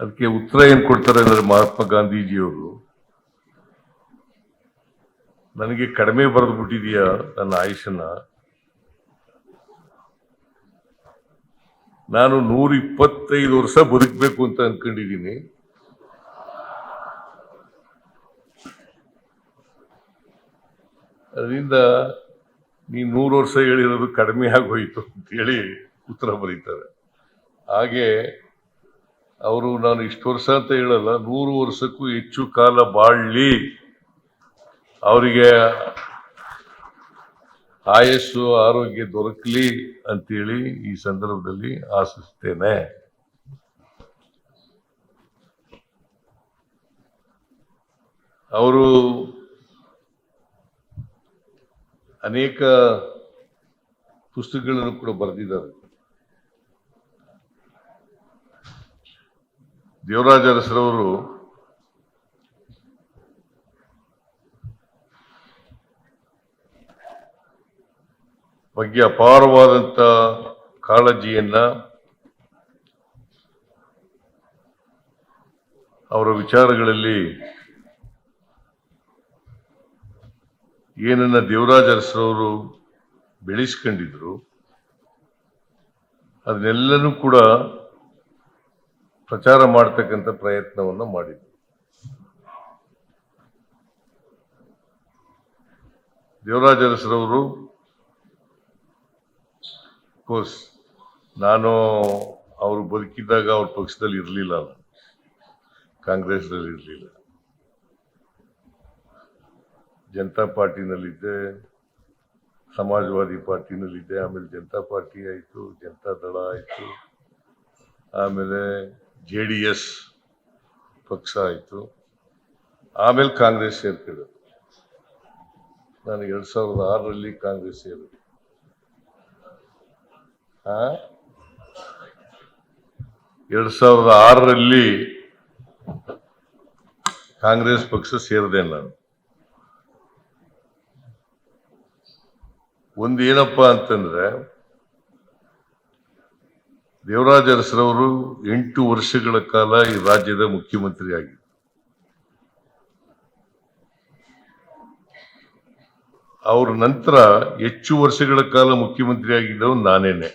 ಅದಕ್ಕೆ ಉತ್ತರ ಏನು ಕೊಡ್ತಾರೆ ಅಂದ್ರೆ ಮಹಾತ್ಮ ಗಾಂಧೀಜಿಯವರು, ನನಗೆ ಕಡಿಮೆ ಬರೆದು ಬಿಟ್ಟಿದೆಯಾ ನನ್ನ ಆಯುಷನ್ನ ನಾನು ನೂರ ಇಪ್ಪತ್ತೈದು ವರ್ಷ ಬದುಕಬೇಕು ಅಂತ ಅನ್ಕೊಂಡಿದ್ದೀನಿ. ಅದರಿಂದ ನೀ ನೂರು ವರ್ಷ ಹೇಳಿರೋದು ಕಡಿಮೆ ಆಗೋಯ್ತು ಅಂತೇಳಿ ಉತ್ತರ ಬರೀತಾರೆ. ಹಾಗೆ ಅವರು ನಾನು ಇಷ್ಟು ವರ್ಷ ಅಂತ ಹೇಳಲ್ಲ, ನೂರು ವರ್ಷಕ್ಕೂ ಹೆಚ್ಚು ಕಾಲ ಬಾಳ್ಲಿ. ಅವರಿಗೆ ಆಯಸ್ಸು, ಆರೋಗ್ಯ ದೊರಕಲಿ ಅಂತೇಳಿ ಈ ಸಂದರ್ಭದಲ್ಲಿ ಆಶಿಸ್ತೇನೆ. ಅವರು ಅನೇಕ ಪುಸ್ತಕಗಳನ್ನು ಕೂಡ ಬರೆದಿದ್ದಾರೆ. ದೇವರಾಜ ಅರಸರವರು ಬಗ್ಗೆ ಅಪಾರವಾದಂಥ ಕಾಳಜಿಯನ್ನ ಅವರ ವಿಚಾರಗಳಲ್ಲಿ ಏನನ್ನ ದೇವರಾಜ ಅರಸರವರು ಬೆಳೆಸ್ಕೊಂಡಿದ್ರು ಅದನ್ನೆಲ್ಲನೂ ಕೂಡ ಪ್ರಚಾರ ಮಾಡ್ತಕ್ಕಂಥ ಪ್ರಯತ್ನವನ್ನು ಮಾಡಿದ್ರು. ದೇವರಾಜ ಅರಸರವರು ಕೋರ್ಸ್ ನಾನು ಅವರು ಬದುಕಿದ್ದಾಗ ಅವ್ರ ಪಕ್ಷದಲ್ಲಿ ಇರಲಿಲ್ಲ ಕಾಂಗ್ರೆಸ್ನಲ್ಲಿ ಇರಲಿಲ್ಲ. ಜನತಾ ಪಾರ್ಟಿನಲ್ಲಿದ್ದೆ, ಸಮಾಜವಾದಿ ಪಾರ್ಟಿನಲ್ಲಿದ್ದೆ, ಆಮೇಲೆ ಜನತಾ ಪಾರ್ಟಿ ಆಯಿತು, ಜನತಾ ದಳ ಆಯಿತು, ಆಮೇಲೆ ಜೆ ಡಿ ಎಸ್ ಪಕ್ಷ ಆಯಿತು. ಆಮೇಲೆ ಕಾಂಗ್ರೆಸ್ ಸೇರ್ಕೊಳ್ಳೋದು ನಾನು ಎರಡು ಸಾವಿರದ ಆರರಲ್ಲಿ ಕಾಂಗ್ರೆಸ್ ಸೇರಿದೆ ಎರಡು ಸಾವಿರದ ಆರರಲ್ಲಿ ಕಾಂಗ್ರೆಸ್ ಪಕ್ಷ ಸೇರಿದೆ ನಾನು. ಒಂದು ಏನಪ್ಪ ಅಂತಂದ್ರೆ ದೇವರಾಜ ಅರಸರವರು ಎಂಟು ವರ್ಷಗಳ ಕಾಲ ಈ ರಾಜ್ಯದ ಮುಖ್ಯಮಂತ್ರಿ ಆಗಿದ್ದರು ಅವ್ರ ನಂತರ ಹೆಚ್ಚು ವರ್ಷಗಳ ಕಾಲ ಮುಖ್ಯಮಂತ್ರಿ ಆಗಿದ್ದವ್ ನಾನೇನೆ.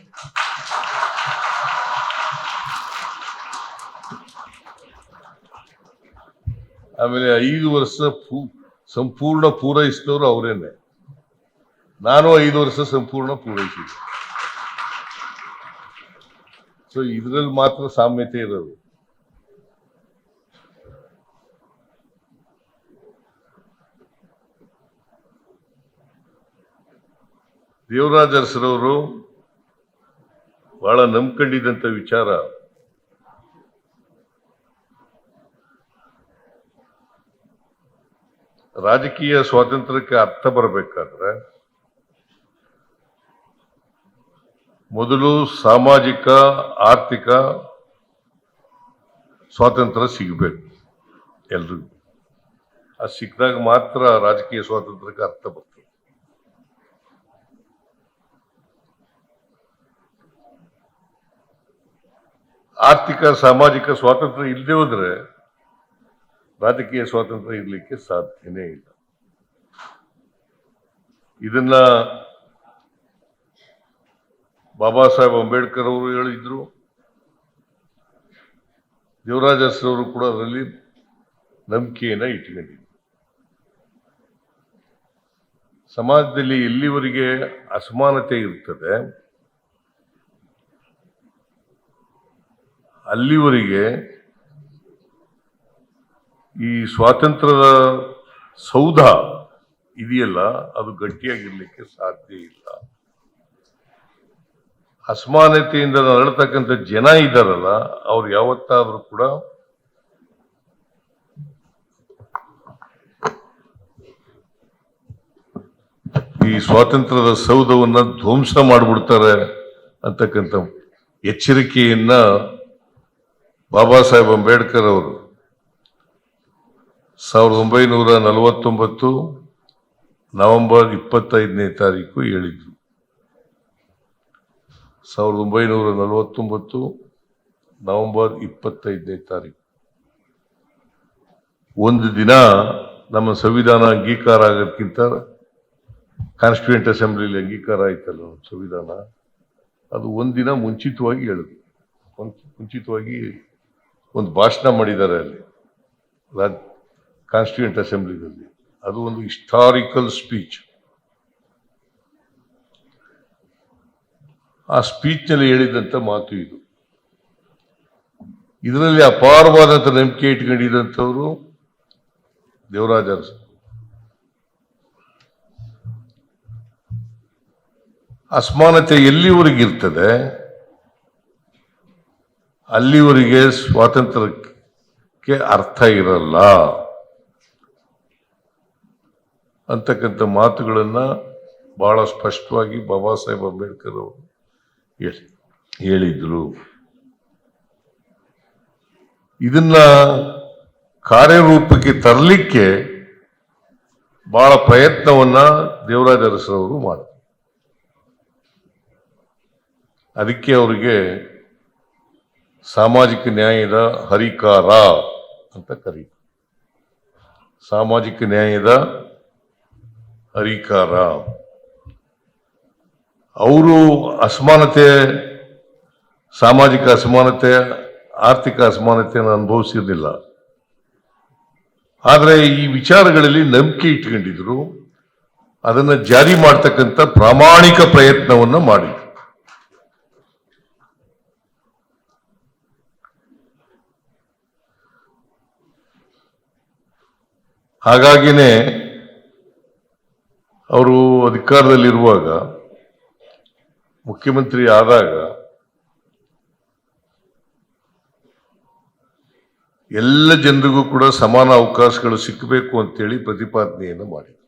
ಆಮೇಲೆ ಐದು ವರ್ಷ ಸಂಪೂರ್ಣ ಪೂರೈಸಿದವರು ಅವರೇನೆ. ನಾನು ಐದು ವರ್ಷ ಸಂಪೂರ್ಣ ಪೂರೈಸಿದ್ದೆ ಸೊ ಇದ್ರಲ್ಲಿ ಮಾತ್ರ ಸಾಮ್ಯತೆ ಇರೋದು. ದೇವರಾಜ ಅರಸರವರು ಬಹಳ ನಂಬ್ಕೊಂಡಿದ್ದಂಥ ವಿಚಾರ. ರಾಜಕೀಯ ಸ್ವಾತಂತ್ರ್ಯಕ್ಕೆ ಅರ್ಥ ಬರಬೇಕಾದ್ರೆ ಮೊದಲು ಸಾಮಾಜಿಕ, ಆರ್ಥಿಕ ಸ್ವಾತಂತ್ರ್ಯ ಸಿಗಬೇಕು ಎಲ್ರಿಗೂ. ಅದು ಸಿಕ್ಕಿದಾಗ ಮಾತ್ರ ರಾಜಕೀಯ ಸ್ವಾತಂತ್ರ್ಯಕ್ಕೆ ಅರ್ಥ ಬರ್ತದೆ. ಆರ್ಥಿಕ, ಸಾಮಾಜಿಕ ಸ್ವಾತಂತ್ರ್ಯ ಇಲ್ಲದೆ ಹೋದ್ರೆ ರಾಜಕೀಯ ಸ್ವಾತಂತ್ರ್ಯ ಇರಲಿಕ್ಕೆ ಸಾಧ್ಯನೇ ಇಲ್ಲ. ಇದನ್ನ ಬಾಬಾ ಸಾಹೇಬ್ ಅಂಬೇಡ್ಕರ್ ಅವರು ಹೇಳಿದ್ರು. ದೇವರಾಜಸ್ರವರು ಕೂಡ ಅದರಲ್ಲಿ ನಂಬಿಕೆಯನ್ನು ಇಟ್ಕೊಂಡಿದ್ರು. ಸಮಾಜದಲ್ಲಿ ಎಲ್ಲಿವರೆಗೆ ಅಸಮಾನತೆ ಇರ್ತದೆ, ಅಲ್ಲಿವರೆಗೆ ಈ ಸ್ವಾತಂತ್ರ್ಯದ ಸೌಧ ಇದೆಯಲ್ಲ, ಅದು ಗಟ್ಟಿಯಾಗಿರ್ಲಿಕ್ಕೆ ಸಾಧ್ಯ ಇಲ್ಲ. ಅಸಮಾನತೆಯಿಂದ ನರಳತಕ್ಕಂಥ ಜನ ಇದ್ದಾರಲ್ಲ, ಅವ್ರು ಯಾವತ್ತಾದ್ರೂ ಕೂಡ ಈ ಸ್ವಾತಂತ್ರ್ಯದ ಸೌಧವನ್ನ ಧ್ವಂಸ ಮಾಡಿಬಿಡ್ತಾರೆ ಅಂತಕ್ಕಂಥ ಎಚ್ಚರಿಕೆಯನ್ನ ಬಾಬಾ ಸಾಹೇಬ್ ಅಂಬೇಡ್ಕರ್ ಅವರು ಸಾವಿರದ ಒಂಬೈನೂರ ನಲವತ್ತೊಂಬತ್ತು ನವೆಂಬರ್ ಇಪ್ಪತ್ತೈದನೇ ತಾರೀಕು ಹೇಳಿದ್ರು. ಸಾವಿರದ ಒಂಬೈನೂರ ನಲವತ್ತೊಂಬತ್ತು, ನವೆಂಬರ್ ಇಪ್ಪತ್ತೈದನೇ ತಾರೀಕು. ಒಂದು ದಿನ ನಮ್ಮ ಸಂವಿಧಾನ ಅಂಗೀಕಾರ ಆಗೋದಕ್ಕಿಂತ ಕಾನ್ಸ್ಟಿಟ್ಯೂಂಟ್ ಅಸೆಂಬ್ಲಿಲಿ ಅಂಗೀಕಾರ ಆಯ್ತಲ್ಲ ಸಂವಿಧಾನ, ಅದು ಒಂದಿನ ಮುಂಚಿತವಾಗಿ ಹೇಳಿದ್ರು. ಮುಂಚ- ಮುಂಚಿತವಾಗಿ ಒಂದು ಭಾಷಣ ಮಾಡಿದ್ದಾರೆ ಅಲ್ಲಿ, ರಾಜ್ ಕಾನ್ಸ್ಟಿಟ್ಯೂಂಟ್ ಅಸೆಂಬ್ಲಿನಲ್ಲಿ ಅದು ಒಂದು ಹಿಸ್ಟಾರಿಕಲ್ ಸ್ಪೀಚ್ ಆ ಸ್ಪೀಚ್ನಲ್ಲಿ ಹೇಳಿದಂಥ ಮಾತು ಇದು. ಇದರಲ್ಲಿ ಅಪಾರವಾದಂಥ ನಂಬಿಕೆ ಇಟ್ಕೊಂಡಿದ್ದಂಥವರು ದೇವರಾಜ ಅಸಮಾನತೆ ಎಲ್ಲಿವರೆಗೆ ಇರ್ತದೆ? ಅಲ್ಲಿವರೆಗೆ ಸ್ವಾತಂತ್ರ್ಯಕ್ಕೆ ಅರ್ಥ ಇರಲ್ಲ. ಅಂತಕ್ಕಂಥ ಮಾತುಗಳನ್ನು ಬಹಳ ಸ್ಪಷ್ಟವಾಗಿ ಬಾಬಾ ಸಾಹೇಬ್ ಅಂಬೇಡ್ಕರ್ ಅವರು ಹೇಳಿ- ಹೇಳಿದ್ರು. ಇದನ್ನ ಕಾರ್ಯರೂಪಕ್ಕೆ ತರಲಿಕ್ಕೆ ಬಹಳ ಪ್ರಯತ್ನವನ್ನ ದೇವರಾಜ ಅರಸರವರು ಮಾಡಿದ್ರು. ಅದಕ್ಕೆ ಅವರಿಗೆ ಸಾಮಾಜಿಕ ನ್ಯಾಯದ ಹರಿಕಾರ ಅಂತ ಕರೀತಾರೆ ಸಾಮಾಜಿಕ ನ್ಯಾಯದ ಹರಿಕಾರ. ಅವರು ಅಸಮಾನತೆ, ಸಾಮಾಜಿಕ ಅಸಮಾನತೆ, ಆರ್ಥಿಕ ಅಸಮಾನತೆಯನ್ನು ಅನುಭವಿಸಿರಲಿಲ್ಲ. ಆದರೆ ಈ ವಿಚಾರಗಳಲ್ಲಿ ನಂಬಿಕೆ ಇಟ್ಕೊಂಡಿದ್ರು. ಅದನ್ನು ಜಾರಿ ಮಾಡ್ತಕ್ಕಂಥ ಪ್ರಾಮಾಣಿಕ ಪ್ರಯತ್ನವನ್ನು ಮಾಡಿದ್ರು. ಹಾಗಾಗಿನೇ ಅವರು ಅಧಿಕಾರದಲ್ಲಿರುವಾಗ ಮುಖ್ಯಮಂತ್ರಿ ಆದಾಗ ಎಲ್ಲ ಜನರಿಗೂ ಕೂಡ ಸಮಾನ ಅವಕಾಶಗಳು ಸಿಕ್ಕಬೇಕು ಅಂತೇಳಿ ಪ್ರತಿಪಾದನೆಯನ್ನು ಮಾಡಿದರು.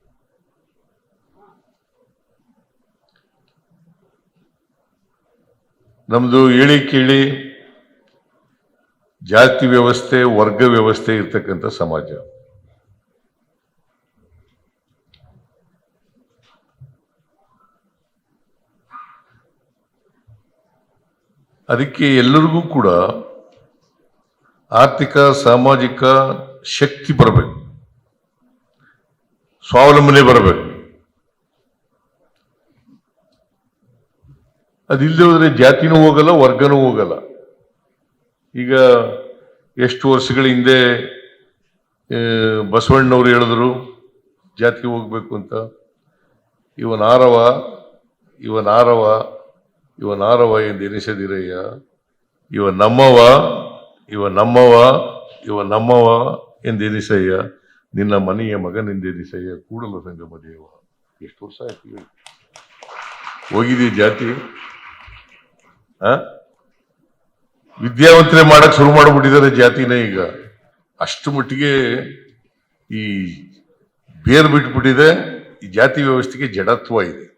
ನಮ್ಮದು ಹೇಳಿ ಕೇಳಿ ಜಾತಿ ವ್ಯವಸ್ಥೆ, ವರ್ಗ ವ್ಯವಸ್ಥೆ ಇರ್ತಕ್ಕಂಥ ಸಮಾಜ. ಅದಕ್ಕೆ ಎಲ್ಲರಿಗೂ ಕೂಡ ಆರ್ಥಿಕ, ಸಾಮಾಜಿಕ ಶಕ್ತಿ ಬರಬೇಕು. ಸ್ವಾವಲಂಬನೆ ಬರಬೇಕು. ಅದಿಲ್ಲದೆ ಹೋದರೆ ಜಾತಿನೂ ಹೋಗಲ್ಲ, ವರ್ಗನೂ ಹೋಗಲ್ಲ. ಈಗ ಎಷ್ಟು ವರ್ಷಗಳ ಹಿಂದೆ ಬಸವಣ್ಣವ್ರು ಹೇಳಿದ್ರು, ಜಾತಿಗೆ ಹೋಗ್ಬೇಕು ಅಂತ. ಇವನಾರವ ಇವನಾರವ ಇವನಾರವ ಎಂದೆನಿಸದಿರಯ್ಯ ಇವ ನಮ್ಮವ ಇವ ನಮ್ಮವ ಇವ ನಮ್ಮವ ಎಂದೆನಿಸಯ್ಯ ನಿನ್ನ ಮನೆಯ ಮಗನೆಂದೆನಿಸಯ್ಯ ಕೂಡಲ ಸಂಗಮ ದೇವ. ಎಷ್ಟು ವರ್ಷ ಆಯ್ತು ಹೇಳಿ. ಹೋಗಿದೀಯ ಜಾತಿ? ಆ? ವಿದ್ಯಾವಂತನೆ ಮಾಡಕ್ ಶುರು ಮಾಡಿಬಿಟ್ಟಿದ್ದಾರೆ ಜಾತಿನೇ ಈಗ. ಅಷ್ಟು ಮಟ್ಟಿಗೆ ಈ ಬೇರ್ ಬಿಟ್ಬಿಟ್ಟಿದೆ. ಈ ಜಾತಿ ವ್ಯವಸ್ಥೆಗೆ ಜಡತ್ವ ಇದೆ.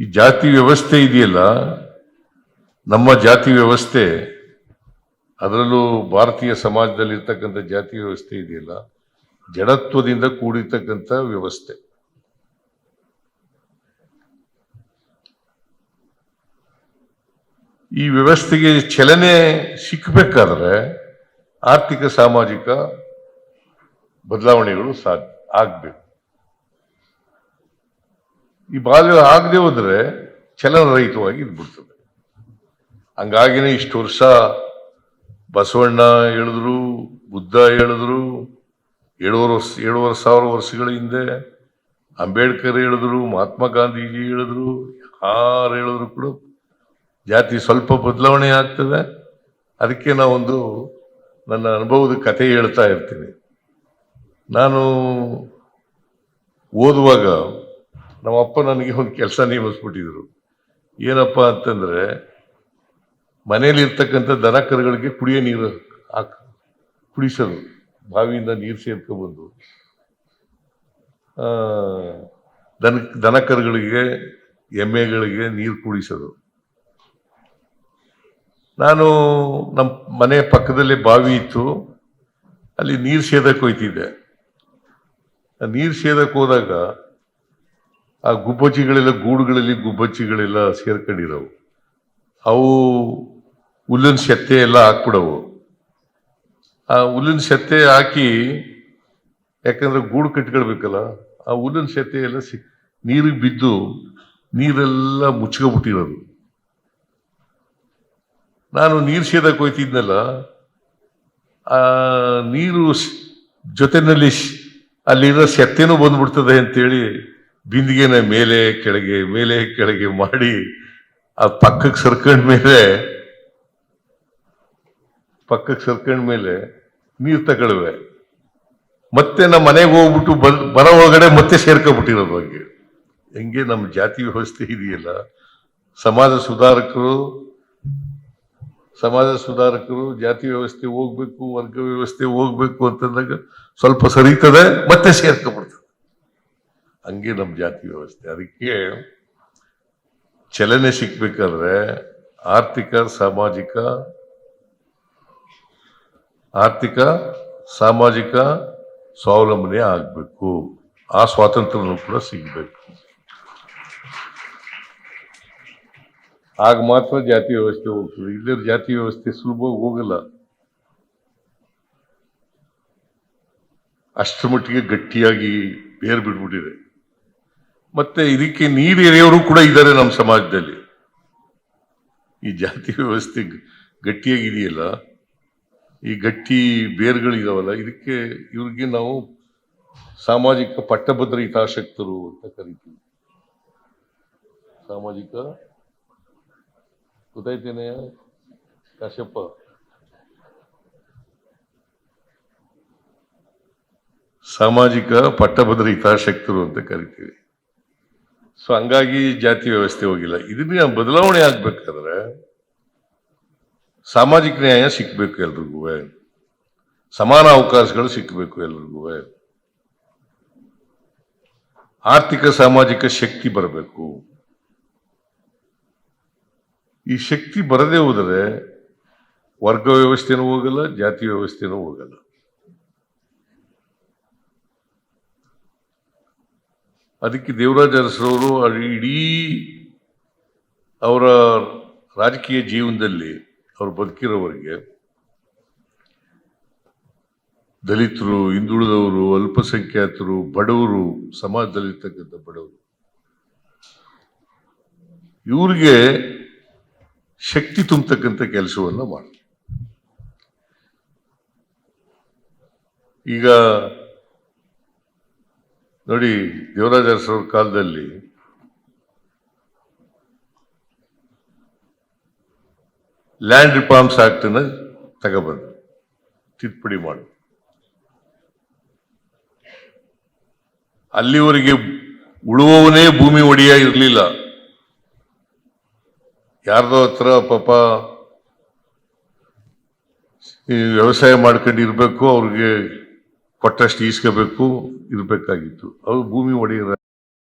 ಈ ಜಾತಿ ವ್ಯವಸ್ಥೆ ಇದೆಯಲ್ಲ, ನಮ್ಮ ಜಾತಿ ವ್ಯವಸ್ಥೆ, ಅದರಲ್ಲೂ ಭಾರತೀಯ ಸಮಾಜದಲ್ಲಿರ್ತಕ್ಕಂಥ ಜಾತಿ ವ್ಯವಸ್ಥೆ ಇದೆಯಲ್ಲ, ಜಡತ್ವದಿಂದ ಕೂಡಿರ್ತಕ್ಕಂಥ ವ್ಯವಸ್ಥೆ. ಈ ವ್ಯವಸ್ಥೆಗೆ ಚಲನೆ ಸಿಕ್ಕಬೇಕಾದ್ರೆ ಆರ್ಥಿಕ, ಸಾಮಾಜಿಕ ಬದಲಾವಣೆಗಳು ಸಾಧ್ಯ ಆಗ್ಬೇಕು. ಈ ಬಾಲ್ಯ ಆಗದೆ ಹೋದ್ರೆ ಚಲನರಹಿತವಾಗಿ ಇದ್ಬಿಡ್ತದೆ ಹಂಗಾಗಿನೇ ಇಷ್ಟು ವರ್ಷ ಬಸವಣ್ಣ ಹೇಳಿದ್ರು, ಬುದ್ಧ ಹೇಳಿದ್ರು, ಏಳುವರೆ ವರ್ಷ, ಏಳುವರೆ ಸಾವಿರ ವರ್ಷಗಳ ಹಿಂದೆ ಅಂಬೇಡ್ಕರ್ ಹೇಳಿದ್ರು, ಮಹಾತ್ಮ ಗಾಂಧೀಜಿ ಹೇಳಿದ್ರು, ಯಾರು ಹೇಳಿದ್ರು ಕೂಡ ಜಾತಿ ಸ್ವಲ್ಪ ಬದಲಾವಣೆ ಆಗ್ತದೆ. ಅದಕ್ಕೆ ನಾವೊಂದು ನನ್ನ ಅನುಭವದ ಕಥೆ ಹೇಳ್ತಾ ಇರ್ತೀನಿ. ನಾನು ಓದುವಾಗ ನಮ್ಮಪ್ಪ ನನಗೆ ಒಂದು ಕೆಲಸ ನೇಮಿಸ್ಬಿಟ್ಟಿದ್ರು ಏನಪ್ಪ ಅಂತಂದ್ರೆ ಮನೇಲಿ ಇರ್ತಕ್ಕಂಥ ದನ ಕರುಗಳಿಗೆ ಕುಡಿಯೋ ನೀರು ಹಾಕ್, ಕುಡಿಸೋದು. ಬಾವಿಯಿಂದ ನೀರು ಸೇರ್ಕೊಬಂದು ದನ ದನ ಕರುಗಳಿಗೆ, ಎಮ್ಮೆಗಳಿಗೆ ನೀರು ಕುಡಿಸೋದು. ನಾನು ನಮ್ಮ ಮನೆ ಪಕ್ಕದಲ್ಲೇ ಬಾವಿ ಇತ್ತು. ಅಲ್ಲಿ ನೀರು ಸೇದಕ್ಕೆ ಹೋಯ್ತಿದ್ದೆ. ನೀರು ಸೇದಕ್ಕೆ ಹೋದಾಗ ಆ ಗುಬ್ಬಚ್ಚಿಗಳೆಲ್ಲ, ಗೂಡುಗಳಲ್ಲಿ ಗುಬ್ಬಚ್ಚಿಗಳೆಲ್ಲ ಸೇರ್ಕೊಂಡಿರೋವು. ಅವು ಹುಲ್ಲಿನ ಸೆತ್ತೆ ಎಲ್ಲ ಹಾಕ್ಬಿಡವು. ಆ ಹುಲ್ಲಿನ ಸೆತ್ತೆ ಹಾಕಿ, ಯಾಕಂದ್ರೆ ಗೂಡು ಕಟ್ಕೊಳ್ಬೇಕಲ್ಲ, ಆ ಹುಲ್ಲಿನ ಸೆತ್ತೆ ಎಲ್ಲ ನೀರಿಗೆ ಬಿದ್ದು ನೀರೆಲ್ಲ ಮುಚ್ಕೊಬಿಟ್ಟಿರೋದು. ನಾನು ನೀರು ಸೇದಕ್ಕೆ ಹೋಯ್ತಿದ್ನಲ್ಲ, ಆ ನೀರು ಜೊತೆನಲ್ಲಿ ಅಲ್ಲಿರೋ ಸೆತ್ತೆನೂ ಬಂದ್ಬಿಡ್ತದೆ ಅಂತೇಳಿ ಬಿಂದಿಗೆನ ಮೇಲೆ ಕೆಳಗೆ ಮೇಲೆ ಕೆಳಗೆ ಮಾಡಿ, ಆ ಪಕ್ಕಕ್ಕೆ ಸರ್ಕೊಂಡ ಮೇಲೆ, ಪಕ್ಕಕ್ಕೆ ಸರ್ಕೊಂಡ ಮೇಲೆ ನೀರು ತಗೊಳ್ವೆ ಮತ್ತೆ ನಮ್ಮ ಮನೆಗೆ ಹೋಗ್ಬಿಟ್ಟು ಬಲ್, ಬರೋ ಒಳಗಡೆ ಮತ್ತೆ ಸೇರ್ಕೊಬಿಟ್ಟಿರೋದು ಹಂಗೆ. ಹೆಂಗೆ ನಮ್ಮ ಜಾತಿ ವ್ಯವಸ್ಥೆ ಇದೆಯಲ್ಲ? ಸಮಾಜ ಸುಧಾರಕರು ಸಮಾಜ ಸುಧಾರಕರು ಜಾತಿ ವ್ಯವಸ್ಥೆ ಹೋಗ್ಬೇಕು, ವರ್ಗ ವ್ಯವಸ್ಥೆ ಹೋಗ್ಬೇಕು ಅಂತಂದಾಗ ಸ್ವಲ್ಪ ಸರಿತದೆ ಮತ್ತೆ ಸೇರ್ಕೊಬಿಡ್ತದೆ. ಹಂಗೆ ನಮ್ಮ ಜಾತಿ ವ್ಯವಸ್ಥೆ. ಅದಕ್ಕೆ ಚಲನೆ ಸಿಗ್ಬೇಕಾದ್ರೆ ಆರ್ಥಿಕ, ಸಾಮಾಜಿಕ ಆರ್ಥಿಕ, ಸಾಮಾಜಿಕ ಸ್ವಾವಲಂಬನೆ ಆಗಬೇಕು. ಆ ಸ್ವಾತಂತ್ರ್ಯನೂ ಕೂಡ ಸಿಗಬೇಕು. ಆಗ ಮಾತ್ರ ಜಾತಿ ವ್ಯವಸ್ಥೆ ಹೋಗ್ತದೆ. ಇಲ್ಲದ ಜಾತಿ ವ್ಯವಸ್ಥೆ ಸುಲಭವಾಗಿ ಹೋಗಲ್ಲ. ಅಷ್ಟರ ಮಟ್ಟಿಗೆ ಗಟ್ಟಿಯಾಗಿ ಬೇರ್ ಬಿಡ್ಬಿಟ್ಟಿದೆ ಮತ್ತೆ ಇದಕ್ಕೆ ನೀರು ಎರೆಯೋರು ಕೂಡ ಇದ್ದಾರೆ ನಮ್ಮ ಸಮಾಜದಲ್ಲಿ. ಈ ಜಾತಿ ವ್ಯವಸ್ಥೆ ಗಟ್ಟಿಯಾಗಿದೆಯಲ್ಲ, ಈ ಗಟ್ಟಿ ಬೇರ್ಗಳಿದಾವಲ್ಲ ಇದಕ್ಕೆ ಇವ್ರಿಗೆ ನಾವು ಸಾಮಾಜಿಕ ಪಟ್ಟಭದ್ರ ಹಿತಾಸಕ್ತರು ಅಂತ ಕರಿತೀವಿ. ಸಾಮಾಜಿಕ ಗೊತ್ತಾಯ್ತೇನೆ ಕಾಶಪ್ಪ ಸಾಮಾಜಿಕ ಪಟ್ಟಭದ್ರ ಹಿತಾಸಕ್ತರು ಅಂತ ಕರಿತೀವಿ. ಸೊ ಹಂಗಾಗಿ ಜಾತಿ ವ್ಯವಸ್ಥೆ ಹೋಗಿಲ್ಲ. ಇದನ್ನ ಬದಲಾವಣೆ ಆಗ್ಬೇಕಾದ್ರೆ ಸಾಮಾಜಿಕ ನ್ಯಾಯ ಸಿಕ್ಬೇಕು ಎಲ್ರಿಗೂ. ಸಮಾನ ಅವಕಾಶಗಳು ಸಿಕ್ಕಬೇಕು ಎಲ್ರಿಗೂ. ಆರ್ಥಿಕ ಸಾಮಾಜಿಕ ಶಕ್ತಿ ಬರಬೇಕು. ಈ ಶಕ್ತಿ ಬರದೇ ಹೋದರೆ ವರ್ಗ ವ್ಯವಸ್ಥೆನೂ ಹೋಗಲ್ಲ, ಜಾತಿ ವ್ಯವಸ್ಥೆನೂ ಹೋಗಲ್ಲ. ಅದಕ್ಕೆ ದೇವರಾಜ ಅರಸರವರು ಇಡೀ ಅವರ ರಾಜಕೀಯ ಜೀವನದಲ್ಲಿ ಅವರು ಬದುಕಿರೋವರಿಗೆ ದಲಿತರು, ಹಿಂದುಳಿದವರು, ಅಲ್ಪಸಂಖ್ಯಾತರು, ಬಡವರು, ಸಮಾಜದಲ್ಲಿರ್ತಕ್ಕಂಥ ಬಡವರು. ಇವ್ರಿಗೆ ಶಕ್ತಿ ತುಂಬತಕ್ಕಂಥ ಕೆಲಸವನ್ನು ಮಾಡಿ ಈಗ ನೋಡಿ ದೇವರಾಜ ಅರಸರವ್ರ ಕಾಲದಲ್ಲಿ ಲ್ಯಾಂಡ್ ರಿಫಾರ್ಮ್ಸ್ ಆಕ್ಟನ್ನು ತಗೊಬಂದು ತಿದ್ದುಪಡಿ ಮಾಡಿ. ಅಲ್ಲಿವರೆಗೆ ಉಳುವವನೇ ಭೂಮಿ ಒಡೆಯ ಇರಲಿಲ್ಲ. ಯಾರ್ದೋ ಹತ್ರ ಪಾಪ ವ್ಯವಸಾಯ ಮಾಡ್ಕೊಂಡು ಇರ್ಬೇಕು, ಅವ್ರಿಗೆ ಕೊಟ್ಟಷ್ಟು ಈಸ್ಕೋಬೇಕು ಇರ್ಬೇಕಾಗಿತ್ತು ಅವರು ಭೂಮಿ ಒಡೆಯರ